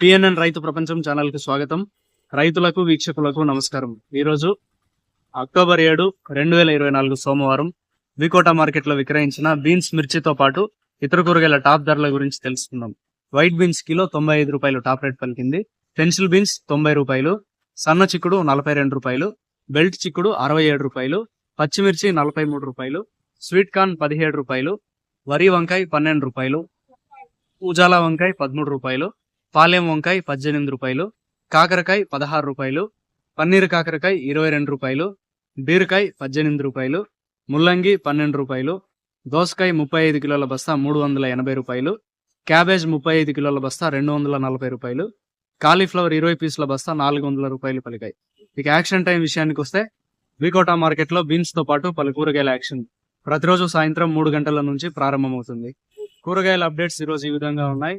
PNN రైతు ప్రపంచం ఛానల్కి స్వాగతం. రైతులకు వీక్షకులకు నమస్కారం. ఈ రోజు అక్టోబర్ ఏడు రెండు వేల ఇరవై నాలుగు సోమవారం వికోట మార్కెట్లో విక్రయించిన బీన్స్ మిర్చితో పాటు ఇతర కూరగాయల టాప్ ధరల గురించి తెలుసుకుందాం. వైట్ బీన్స్ కిలో తొంభై ఐదు రూపాయలు టాప్ రేట్ పలికింది. పెన్సిల్ బీన్స్ తొంభై రూపాయలు సన్న చిక్కుడు నలభై రెండు రూపాయలు బెల్ట్ చిక్కుడు అరవై ఏడు రూపాయలు పచ్చిమిర్చి నలభై మూడు రూపాయలు స్వీట్ కార్న్ పదిహేడు రూపాయలు వరి వంకాయ పన్నెండు రూపాయలు ఉజాలా వంకాయ పదమూడు రూపాయలు పాలెం వంకాయ పద్దెనిమిది రూపాయలు కాకరకాయ పదహారు రూపాయలు పన్నీర్ కాకరకాయ ఇరవై రెండు రూపాయలు బీరకాయ పద్దెనిమిది రూపాయలు ముల్లంగి పన్నెండు రూపాయలు దోసకాయ ముప్పై ఐదు కిలోల బస్తా మూడు వందల ఎనభై రూపాయలు క్యాబేజ్ ముప్పై ఐదు కిలోల బస్తా రెండు వందల నలభై రూపాయలు కాలీఫ్లవర్ ఇరవై పీసుల బస్తా నాలుగు వందల రూపాయలు పలికాయి. ఇక యాక్షన్ టైం విషయానికి వస్తే వికోటా మార్కెట్లో బీన్స్తో బీన్స్తో పాటు పలు కూరగాయల యాక్షన్ ప్రతిరోజు సాయంత్రం మూడు గంటల నుంచి ప్రారంభమవుతుంది. కూరగాయల అప్డేట్స్ ఈరోజు ఈ విధంగా ఉన్నాయి.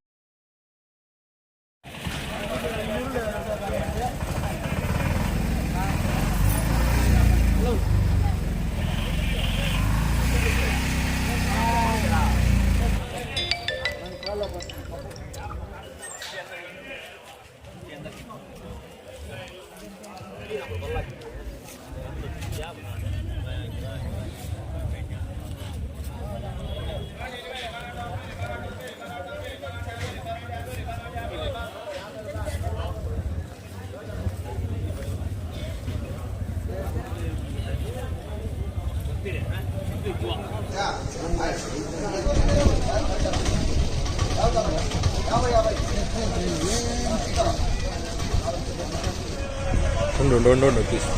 ఉండు ఉండు ఉండు తీసు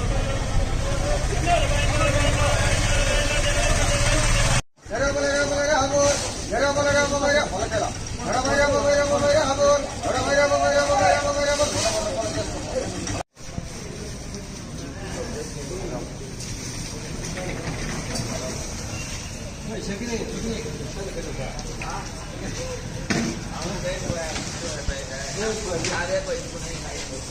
చెక్కినే చెక్కినే ఆమె పైన పైన పైన పైన పైన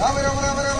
રામ રામ રામ રામ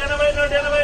ఎనభై నూట ఎనభై